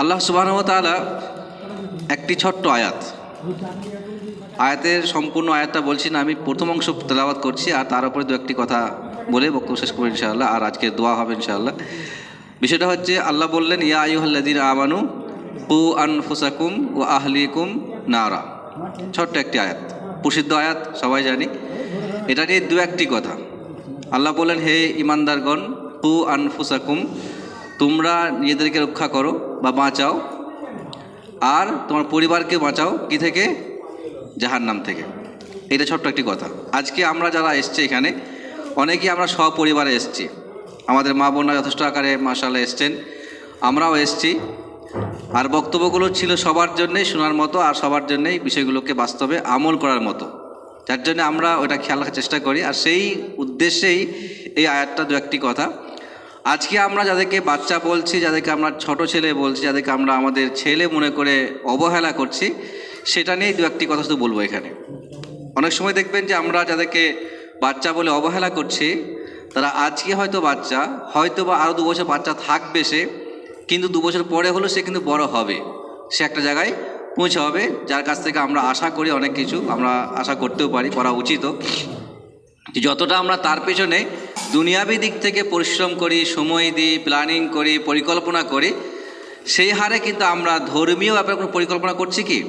আল্লাহ সুবাহ তাআলা একটি ছোট্ট আয়াত। আয়াতের সম্পূর্ণ আয়াতটা বলছি না, আমি প্রথম অংশ তেলাওয়াত করছি আর তার উপরে দু একটি কথা বলে বক্তব্য শেষ করব ইনশাআল্লাহ আর আজকে দোয়া হবে ইনশাআল্লাহ। বিষয়টা হচ্ছে আল্লাহ বললেন, ইয়া আইহাল্লাদিন আমানু কু আনফুসাকুম ও আহলিকুম নারা। ছোট্ট একটি আয়াত, প্রসিদ্ধ আয়াত, সবাই জানি। এটা নিয়ে দু একটি কথা। আল্লাহ বললেন, হে ইমানদারগণ, কু আনফুসাকুম তোমরা নিজেদেরকে রক্ষা করো বা বাঁচাও। আর তোমার পরিবারকে বাঁচাও কি থেকে? জাহার নাম থেকে। এটা ছোট্ট একটি কথা। আজকে আমরা যারা এসছি এখানে, অনেকেই আমরা সপরিবারে এসছি। আমাদের মা বোনরা যথেষ্ট আকারে মাসাল্লাহ এসছেন। আমরাও এসছি। আর বক্তব্যগুলো ছিল সবার জন্যেই শোনার মতো আর সবার জন্যেই বিষয়গুলোকে বাস্তবে আমল করার মতো। যার জন্য আমরা ওটা খেয়াল রাখার চেষ্টা করি। আর সেই উদ্দেশ্যেই এই আয়াতটা দু একটি কথা। আজকে আমরা যাদেরকে বাচ্চা বলছি, যাদেরকে আমরা ছোট ছেলে বলছি, যাদেরকে আমরা আমাদের ছেলে মনে করে অবহেলা করছি, সেটা নিয়েই দু একটি কথা শুধু বলব এখানে। অনেক সময় দেখবেন যে আমরা যাদেরকে বাচ্চা বলে অবহেলা করছি, তারা আজকে হয়তো বাচ্চা হয়তো বা আরও দু বছর বাচ্চা থাকবে সে, কিন্তু দু বছর পরে হলেও সে কিন্তু বড় হবে। সে একটা জায়গায় পৌঁছে হবে যার কাছ থেকে আমরা আশা করি অনেক কিছু, আমরা আশা করতেও পারি, করা উচিতও যতটা আমরা তার পেছনে দুনিয়াবি দিক থেকে পরিশ্রম করি, সময় দিই প্ল্যানিং করি, পরিকল্পনা করি, সেই হারে কিন্তু আমরা ধর্মীয় ব্যাপারে কোনো পরিকল্পনা করছি কি?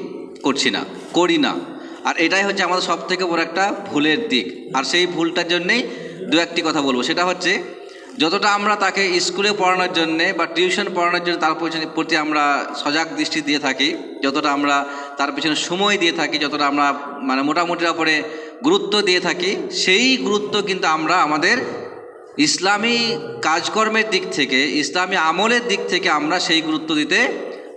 করছি না, করি না। আর এটাই হচ্ছে আমাদের সব থেকে বড় একটা ভুলের দিক। আর সেই ভুলটার জন্যেই দু একটি কথা বলব। সেটা হচ্ছে যতটা আমরা তাকে স্কুলে পড়ানোর জন্যে বা টিউশন পড়ানোর জন্য তার প্রতি আমরা সজাগ দৃষ্টি দিয়ে থাকি, যতটা আমরা তার পেছনে সময় দিয়ে থাকি, যতটা আমরা মানে মোটামুটির ওপরে গুরুত্ব দিয়ে থাকি, সেই গুরুত্ব কিন্তু আমরা আমাদের ইসলামী কাজকর্মের দিক থেকে, ইসলামী আমলের দিক থেকে আমরা সেই গুরুত্ব দিতে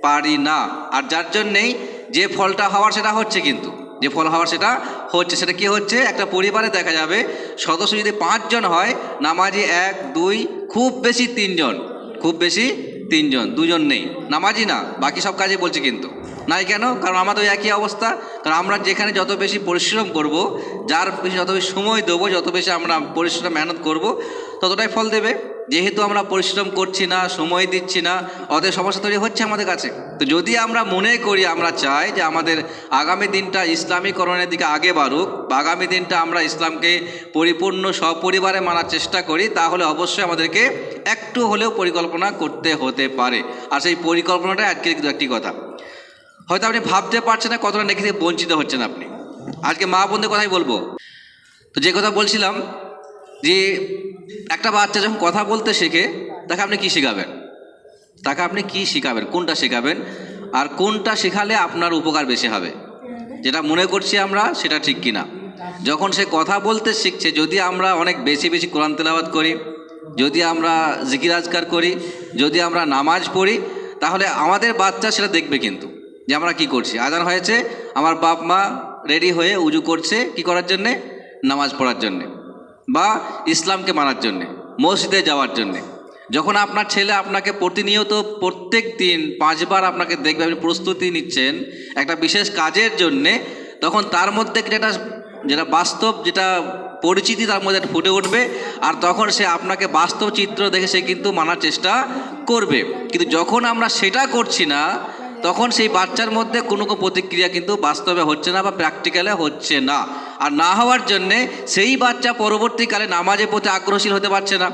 পারি না। আর যার জন্যেই যে ফলটা হওয়ার সেটা হচ্ছে কিন্তু, যে ফল হওয়ার সেটা হচ্ছে, সেটা কি হচ্ছে? একটা পরিবারে দেখা যাবে, সদস্য যদি পাঁচজন হয়, নামাজি এক, দুই, খুব বেশি তিনজন, খুব বেশি তিনজন, দুজন নেই। নামাজি না, বাকি সব কাজে বলছি কিন্তু। নাই কেন? কারণ আমাদের একই অবস্থা। কারণ আমরা যেখানে যত বেশি পরিশ্রম করব, যার বেশি যত বেশি সময় দেবো, যত বেশি আমরা পরিশ্রম মেহনত করব, ততটাই ফল দেবে। যেহেতু আমরা পরিশ্রম করছি না, সময় দিচ্ছি না, অতএব সমস্যা তৈরি হচ্ছে আমাদের কাছে। তো যদি আমরা মনে করি, আমরা চাই যে আমাদের আগামী দিনটা ইসলামীকরণের দিকে আগে বাড়ুক, বা আগামী দিনটা আমরা ইসলামকে পরিপূর্ণ সপরিবারে মানার চেষ্টা করি, তাহলে অবশ্যই আমাদেরকে একটু হলেও পরিকল্পনা করতে হতে পারে। আর সেই পরিকল্পনাটাই আজকের কিন্তু একটি কথা। হয়তো আপনি ভাবতে পারছেন না কতটা নেকি বঞ্চিত হচ্ছেন আপনি। আজকে মা বোনদের কথাই বলব। তো যে কথা বলছিলাম, যে একটা বাচ্চা যখন কথা বলতে শেখে, তাকে আপনি কি শেখাবেন? তাকে আপনি কি শেখাবেন? কোনটা শেখাবেন? আর কোনটা শেখালে আপনার উপকার বেশি হবে? যেটা মনে করছি আমরা, সেটা ঠিক কিনা? যখন সে কথা বলতে শিখছে, যদি আমরা অনেক বেশি বেশি কোরআন তেলাওয়াত করি, যদি আমরা জিকির আজকার করি, যদি আমরা নামাজ পড়ি, তাহলে আমাদের বাচ্চা সেটা দেখবে কিন্তু যে আমরা কি করছি। আজান হয়েছে, আমার বাপ মা রেডি হয়ে উজু করছে, কি করার জন্যে? নামাজ পড়ার জন্যে। বা ইসলামকে মানার জন্যে, মসজিদে যাওয়ার জন্যে। যখন আপনার ছেলে আপনাকে প্রতিনিয়ত প্রত্যেক দিন পাঁচবার আপনাকে দেখবে, আপনি প্রস্তুতি নিচ্ছেন একটা বিশেষ কাজের জন্যে, তখন তার মধ্যে যেটা যেটা বাস্তব, যেটা পরিচিতি তার মধ্যে একটা ফুটে উঠবে, আর তখন সে আপনাকে বাস্তব চিত্র দেখে সে কিন্তু মানার চেষ্টা করবে। কিন্তু যখন আমরা সেটা করছি না তখন সেই বাচ্চার মধ্যে কোনো প্রতিক্রিয়া কিন্তু বাস্তবে হচ্ছে না বা প্র্যাকটিক্যালে হচ্ছে না। আর না হওয়ার জন্যে সেই বাচ্চা পরবর্তীকালে নামাজের প্রতি আগ্রহশীল হতে পারছে না,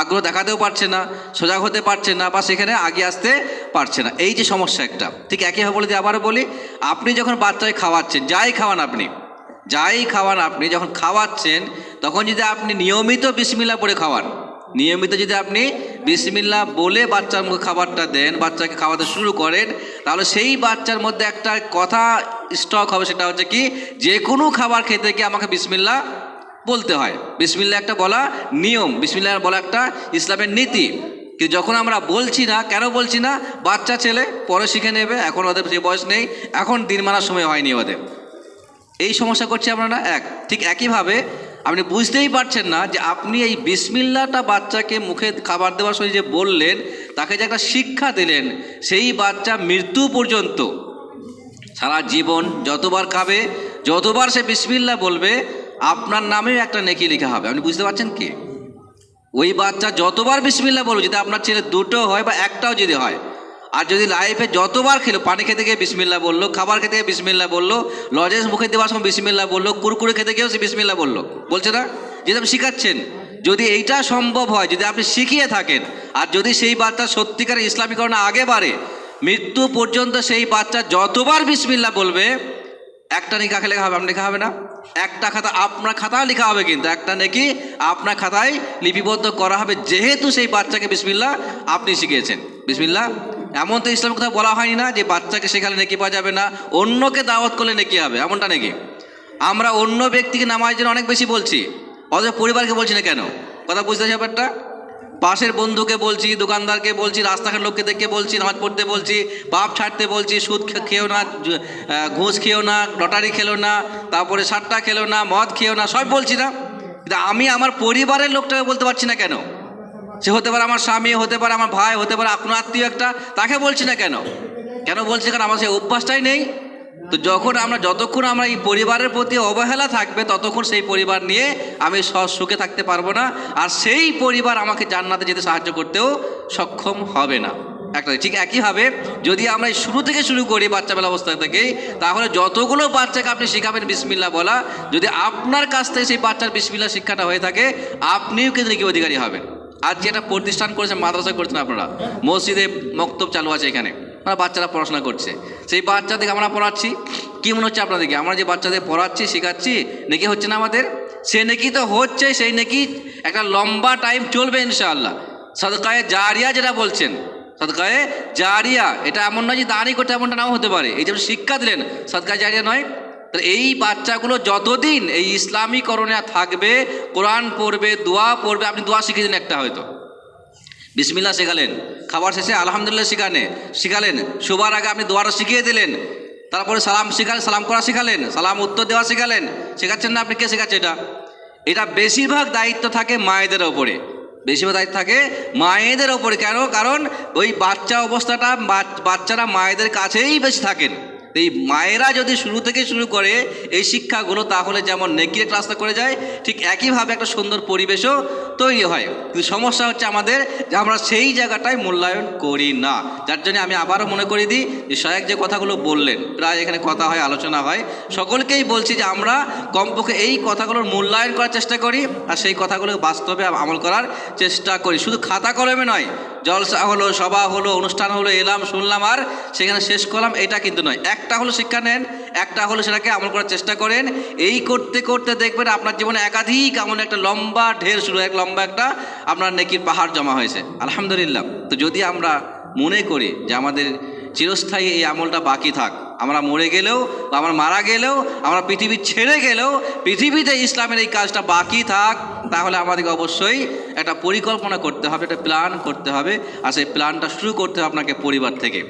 আগ্রহ দেখাতেও পারছে না, সজাগ হতে পারছে না বা সেখানে আগে আসতে পারছে না। এই যে সমস্যা একটা, ঠিক একইভাবে বলে দিয়ে আবারও বলি, আপনি যখন বাচ্চাকে খাওয়াচ্ছেন, যাই খাওয়ান আপনি, যাই খাওয়ান আপনি, যখন খাওয়াচ্ছেন, তখন যদি আপনি নিয়মিত বিসমিল্লা পরে খাওয়ান নিয়মিত যদি আপনি বিসমিল্লা বলে বাচ্চার মুখে খাবারটা দেন, বাচ্চাকে খাওয়াতে শুরু করেন, তাহলে সেই বাচ্চার মধ্যে একটা কথা স্টক হবে, সেটা হচ্ছে কি, যে কোনো খাবার খেতে গিয়ে আমাকে বিসমিল্লা বলতে হয়। বিসমিল্লা একটা বলা নিয়ম বিসমিল্লা বলা একটা ইসলামের নীতি। কিন্তু যখন আমরা বলছি না, কেন বলছি না? বাচ্চা ছেলে, পরে শিখে নেবে, এখন ওদের যে বয়স নেই, এখন দিন মানার সময় হয়নি ওদের। এই সমস্যা করছি আমরা না? এক, ঠিক একইভাবে আপনি বুঝতেই পারছেন না যে আপনি এই বিসমিল্লাটা বাচ্চাকে মুখে খাবার দেওয়ার সময় যে বললেন, তাকে যে একটা শিক্ষা দিলেন, সেই বাচ্চা মৃত্যু পর্যন্ত সারা জীবন যতবার খাবে, যতবার সে বিসমিল্লা বলবে, আপনার নামেও একটা নেকি লেখা হবে। আপনি বুঝতে পারছেন কি? ওই বাচ্চা যতবার বিসমিল্লা বলবে, যদি আপনার ছেলে দুটো হয় বা একটাও যদি হয় আর যদি লাইফে যতবার খেলো, পানি খেতে গিয়ে বিসমিল্লা বলল, খাবার খেতে গিয়ে বিসমিল্লা বলল লজেন্স মুখে দেওয়ার সময় বিসমিল্লা বলল, কুরকুরে খেতে গিয়েও সে বিসমিল্লা বলল। বলছে না? আপনি শিখাচ্ছেন, যদি এইটা সম্ভব হয়, যদি আপনি শিখিয়ে থাকেন, আর যদি সেই বাচ্চা সত্যিকার ইসলামীকরণ আগে বাড়ে, মৃত্যু পর্যন্ত সেই বাচ্চা যতবার বিসমিল্লা বলবে, একটা নিকা লেখা হবে, আপনার লেখা হবে না? একটা খাতা আপনার খাতায় লেখা হবে কিন্তু, একটা নাকি আপনার খাতায় লিপিবদ্ধ করা হবে, যেহেতু সেই বাচ্চাকে বিসমিল্লা আপনি শিখিয়েছেন। বিসমিল্লা এমন তো ইসলাম কথা বলা হয়নি না যে বাচ্চাকে শেখালে নেকি পাওয়া যাবে না, অন্যকে দাওয়াত করলে নেকি হবে, এমনটা নাকি? আমরা অন্য ব্যক্তিকে নামাজের জন্য অনেক বেশি বলছি, অথচ পরিবারকে বলছি না কেন? কথা বুঝতে ব্যাপারটা? পাশের বন্ধুকে বলছি, দোকানদারকে বলছি রাস্তাঘাট লোককে দেখে বলছি, নামাজ পড়তে বলছি পাপ ছাড়তে বলছি, সুদ খে- খেও না ঘুষ খেও না, লটারি খেলো না, তারপরে সাতটা খেলো না, মদ খেও না, সব বলছি না। আমি আমার পরিবারের লোকটাকে বলতে পারছি না কেন? সে হতে পারে আমার স্বামী, হতে পারে আমার ভাই, হতে পারে আপনার আত্মীয় একটা, তাকে বলছি না কেন? কেন বলছি? কারণ আমার সেই অভ্যাসটাই নেই। তো যখন আমরা, যতক্ষণ আমরা এই পরিবারের প্রতি অবহেলা থাকবে, ততক্ষণ সেই পরিবার নিয়ে আমি সুখে থাকতে পারব না। আর সেই পরিবার আমাকে জান্নাতে যেতে সাহায্য করতেও সক্ষম হবে না। একটা, ঠিক একইভাবে যদি আমরা শুরু থেকে শুরু করি বাচ্চাবেলা অবস্থা থেকেই, তাহলে যতগুলো বাচ্চাকে আপনি শিখাবেন বিসমিল্লা বলা, যদি আপনার কাছ থেকে সেই বাচ্চার বিসমিল্লা শিক্ষাটা হয়ে থাকে, আপনিও কিন্তু নাকি অধিকারী হবেন। আজ যেটা প্রতিষ্ঠান করেছেন মাদ্রাসা করছেন আপনারা। মসজিদে মক্তব চালু আছে এখানে। আমরা বাচ্চারা পড়াশোনা করছে। সেই বাচ্চাদেরকে আমরা পড়াচ্ছি। কী মনে হচ্ছে আপনাদেরকে? আমরা যে বাচ্চাদের পড়াচ্ছি, শেখাচ্ছি, নাকি হচ্ছে না আমাদের? সে নাকি তো হচ্ছে, সেই নাকি একটা লম্বা টাইম চলবে ইনশাআল্লাহ। সদকায়ে জারিয়া যেটা বলছেন। সদকায়ে জারিয়া। এটা এমন নয় যে দাঁড়ি করতে এমনটা নাও হতে পারে। এই যে শিক্ষা দিলেন, সদকায়ে জারিয়া নয়। তাহলে এই বাচ্চাগুলো যতদিন এই ইসলামীকরণে থাকবে, কোরআন পড়বে, দোয়া পড়বে, আপনি দোয়া শিখিয়ে দিন একটা হয়তো। বিসমিল্লা শেখালেন, খাবার শেষে আলহামদুলিল্লাহ শিখানে, শিখালেন, শোবার আগে আপনি দোয়াটা শিখিয়ে দিলেন, তারপরে সালাম শিখালেন, সালাম করা শিখালেন, সালাম উত্তর দেওয়া শিখালেন, শেখাচ্ছেন না আপনি কে শেখাচ্ছে এটা? এটা বেশিরভাগ দায়িত্ব থাকে মায়েদের ওপরে। বেশিরভাগ দায়িত্ব থাকে মায়েদের ওপরে। কেন? কারণ ওই বাচ্চা অবস্থাটা বাচ্চারা মায়েদের কাছেই বেশি থাকেন। তো এই মায়েরা যদি শুরু থেকে শুরু করে এই শিক্ষাগুলো, তাহলে যেমন একটা রাস্তা করে যায়, ঠিক একইভাবে একটা সুন্দর পরিবেশও তৈরি হয়। কিন্তু সমস্যা হচ্ছে আমাদের যে আমরা সেই জায়গাটায় মূল্যায়ন করি না। যার জন্য আমি আবারও মনে করে দিই যে সহায়ক যে কথাগুলো বললেন, প্রায় এখানে কথা হয়, আলোচনা হয়, সকলকেই বলছি যে আমরা কমপক্ষে এই কথাগুলোর মূল্যায়ন করার চেষ্টা করি আর সেই কথাগুলো বাস্তবে আমল করার চেষ্টা করি। শুধু খাতা কলমে নয়, জলসা হলো, সভা হলো, অনুষ্ঠান হলো, এলাম, শুনলাম আর সেখানে শেষ করলাম, এটা কিন্তু নয়। একটা হলো শিক্ষা নেন, একটা হলো সেটাকে আমল করার চেষ্টা করেন। এই করতে করতে দেখবেন আপনার জীবনে একাধিক এমন একটা লম্বা ঢের শুরু, এক লম্বা একটা আপনার নেকির পাহাড় জমা হয়েছে। আলহামদুলিল্লাহ। তো যদি আমরা মনে করি যে আমাদের চিরস্থায়ী এই আমলটা বাকি থাক, আমরা মরে গেলেও, আমরা মারা গেলেও, আমরা পৃথিবী ছেড়ে গেলেও, পৃথিবীতে ইসলামের এই কাজটা বাকি থাক তাহলে আমাদেরকে অবশ্যই একটা পরিকল্পনা করতে হবে, একটা প্ল্যান করতে হবে। আর সেই প্ল্যানটা শুরু করতে হবে আপনাকে পরিবার থেকে,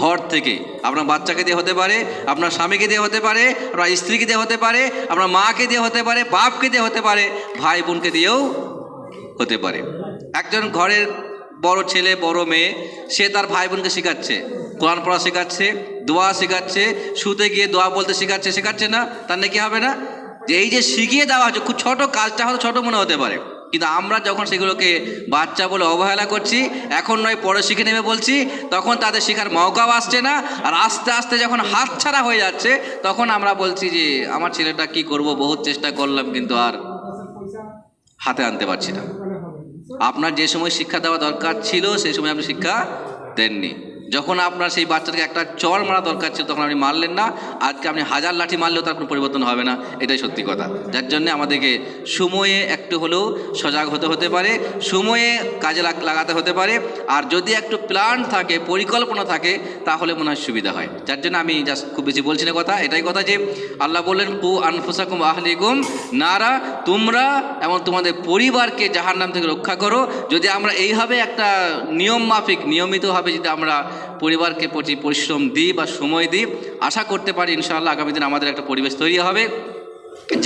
ঘর থেকে। আপনার বাচ্চাকে দিয়ে হতে পারে, আপনার স্বামীকে দিয়ে হতে পারে, আপনার স্ত্রীকে দিয়ে হতে পারে, আপনার মাকে দিয়ে হতে পারে, বাপকে দিয়ে হতে পারে ভাই বোনকে দিয়েও হতে পারে। একজন ঘরের বড় ছেলে, বড় মেয়ে, সে তার ভাই বোনকে শেখাচ্ছে, কোরআন পড়া শেখাচ্ছে, দোয়া শেখাচ্ছে, শুতে গিয়ে দোয়া বলতে শেখাচ্ছে শেখাচ্ছে না, তার নাকি হবে না? যে এই যে শিখিয়ে দেওয়া হচ্ছে খুব ছোট কাজটা হয়তো ছোট মনে হতে পারে। কিন্তু আমরা যখন সেগুলোকে বাচ্চা বলে অবহেলা করছি, এখন নয়, পরে শিখে নেবে বলছি, তখন তাদের শেখার মৌকাও আসছে না, আর আস্তে আস্তে যখন হাত ছাড়া হয়ে যাচ্ছে, তখন আমরা বলছি যে, আমার ছেলেটা কি করব? বহুত চেষ্টা করলাম, কিন্তু আর হাতে আনতে পারছি না। আপনার যে সময় শিক্ষা দেওয়া দরকার ছিল, সেই সময় আপনি শিক্ষা দেননি। যখন আপনার সেই বাচ্চাটাকে একটা চর মারা দরকার ছিল, তখন আপনি মারলেন না। আজকে আপনি হাজার লাঠি মারলেও তার কোনো পরিবর্তন হবে না। এটাই সত্যি কথা। যার জন্য আমাদেরকে সময়ে একটু হলেও সজাগ হতে হতে পারে, সময়ে কাজে লাগ- লাগাতে হতে পারে। আর যদি একটু প্ল্যান থাকে, পরিকল্পনা থাকে, তাহলে মনে হয় সুবিধা হয়। যার জন্য আমি জাস্ট খুব বেশি বলছি না কথা। এটাই কথা যে আল্লাহ বললেন, কু আনফুসাকুম আহলিকুম নারা। তোমরা এবং তোমাদের পরিবারকে জাহার নাম থেকে রক্ষা করো। যদি আমরা এইভাবে একটা নিয়ম মাফিক, নিয়মিতভাবে যদি আমরা পরিবারকে প্রতি পরিশ্রম দিই বা সময় দিই, আশা করতে পারি ইনশাআল্লাহ আগামী দিন আমাদের একটা পরিবেশ তৈরি হবে,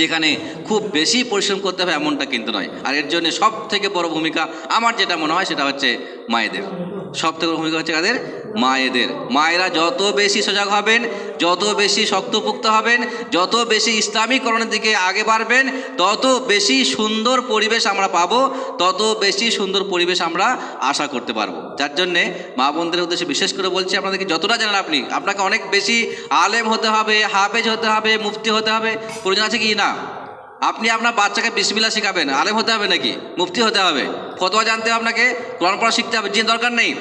যেখানে খুব বেশি পরিশ্রম করতে হবে এমনটা কিন্তু নয়। আর এর জন্য সব থেকে বড় ভূমিকা আমার যেটা মনে হয় সেটা হচ্ছে মায়েদের। সব থেকে ভূমিকা হচ্ছে কাদের? মায়েদের। মায়েরা যত বেশি সজাগ হবেন, যত বেশি শক্তপুক্ত হবেন, যত বেশি ইসলামীকরণের দিকে আগে বাড়বেন, তত বেশি সুন্দর পরিবেশ আমরা পাবো, তত বেশি সুন্দর পরিবেশ আমরা আশা করতে পারব। যার জন্যে মা বোনদের উদ্দেশ্যে বিশেষ করে বলছি আপনাদেরকে, যতটা জানেন আপনি, আপনাকে অনেক বেশি আলেম হতে হবে, হাফেজ হতে হবে, মুফতি হতে হবে। প্রয়োজন আছে কি? না। আপনি আপনার বাচ্চাকে বিসমিল্লা শেখাবেন, আলেম হতে হবে নাকি? মুফতি হতে হবে। ফতোয়া জানতে হবে আপনাকে, কোরআন পড়া শিখতে হবে যে দরকার নেই।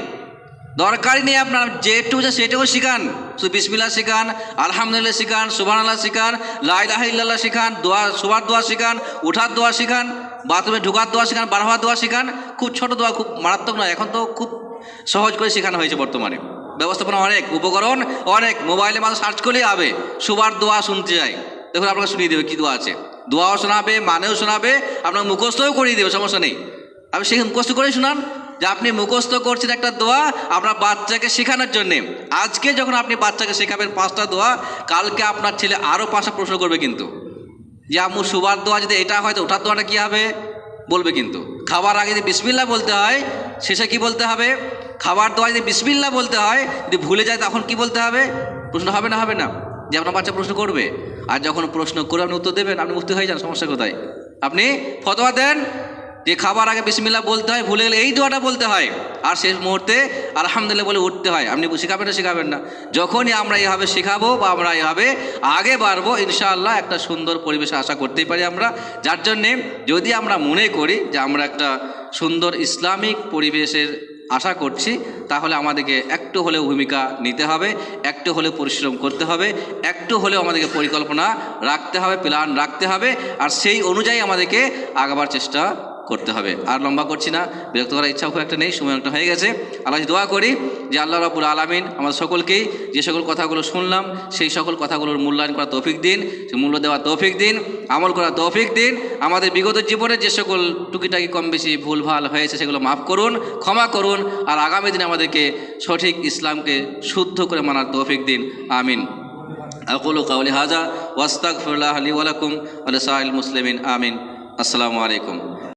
দরকারই নেই আপনার, যেটুকু যা সেটুকু শিখান। শুধু বিসমিল্লা শিখান, আলহামদুলিল্লাহ শিখান সুবান আল্লাহ শিখান লাইলাহ ইল্লাল্লাহ শিখান, দোয়া সুবার দোয়া শিখান, উঠার দোয়া শিখান, বাথরুমে ঢুকার দোয়া শিখান, বার দোয়া শিখান, খুব ছোট দোয়া, খুব মারাত্মক নয়, এখন তো খুব সহজ করে শেখানো হয়েছে বর্তমানে। ব্যবস্থাপনা অনেক, উপকরণ অনেক, মোবাইলে মানুষ সার্চ করলেই হবে সুবার দোয়া শুনতে যায় দেখুন, আপনাকে শুনিয়ে দেবে কী দোয়া আছে। দোয়াও শোনাবে, মানেও শোনাবে আপনার মুখস্থও করিয়ে দেবে, সমস্যা নেই। আপনি সেখানে মুখস্থ করেই শোনান যে আপনি মুখস্থ করছেন একটা দোয়া আপনার বাচ্চাকে শেখানোর জন্যে। আজকে যখন আপনি বাচ্চাকে শেখাবেন পাঁচটা দোয়া, কালকে আপনার ছেলে আরও পাঁচটা প্রশ্ন করবে কিন্তু। যে আম্মু, সুবার দোয়া যদি এটা হয় তো ওটার দোয়াটা কী হবে? বলবে কিন্তু। খাবার আগে যদি বিসমিল্লা বলতে হয়, শেষে কি বলতে হবে? খাবার দোয়া যদি বিসমিল্লা বলতে হয়, যদি ভুলে যায় তখন কি বলতে হবে? প্রশ্ন হবে না হবে না। যে আপনার বাচ্চা প্রশ্ন করবে। আর যখন প্রশ্ন করে আপনি উত্তর দেবেন, আপনি মুক্তি হয়ে যান, সমস্যা কোথায়? আপনি ফতোয়া দেন যে খাবার আগে বিসমিল্লা বলতে হয়, ভুলে গেলে এই দোয়াটা বলতে হয়। আর শেষ মুহূর্তে আলহামদুলিল্লাহ বলে উঠতে হয়, আপনি শেখাবেন না শেখাবেন না। যখনই আমরা এভাবে শেখাবো বা আমরা এভাবে আগে বাড়বো, ইনশাআল্লাহ একটা সুন্দর পরিবেশে আশা করতেই পারি আমরা। যার জন্যে যদি আমরা মনে করি যে আমরা একটা সুন্দর ইসলামিক পরিবেশের আশা করছি তাহলে আমাদেরকে একটু হলেও ভূমিকা নিতে হবে, একটু হলেও পরিশ্রম করতে হবে, একটু হলেও আমাদেরকে পরিকল্পনা রাখতে হবে প্ল্যান রাখতে হবে, আর সেই অনুযায়ী আমাদেরকে আগাবার চেষ্টা করতে হবে। আর লম্বা করছি না, বিরক্ত করার ইচ্ছা খুব একটা নেই, সময় একটা হয়ে গেছে। আল্লাহ দোয়া করি যে আল্লাহ রাবুল আলমিন আমাদের সকলকেই যে সকল কথাগুলো শুনলাম, সেই সকল কথাগুলোর মূল্যায়ন করা তৌফিক দিন মূল্য দেওয়া তৌফিক দিন, আমল করা তৌফিক দিন। আমাদের বিগত জীবনে যে সকল টুকিটাকি কম বেশি ভুলভাল হয়েছে, সেগুলো মাফ করুন, ক্ষমা করুন, আর আগামী দিনে আমাদেরকে সঠিক ইসলামকে শুদ্ধ করে মানার তৌফিক দিন। আমিন। আকুল কাউলি হাজা ওয়াস্তাক ফিরুল্লাহ আলী ওয়ালাকুম আলসাইল মুসলিমিন, আমিন। আসসালামু আলাইকুম।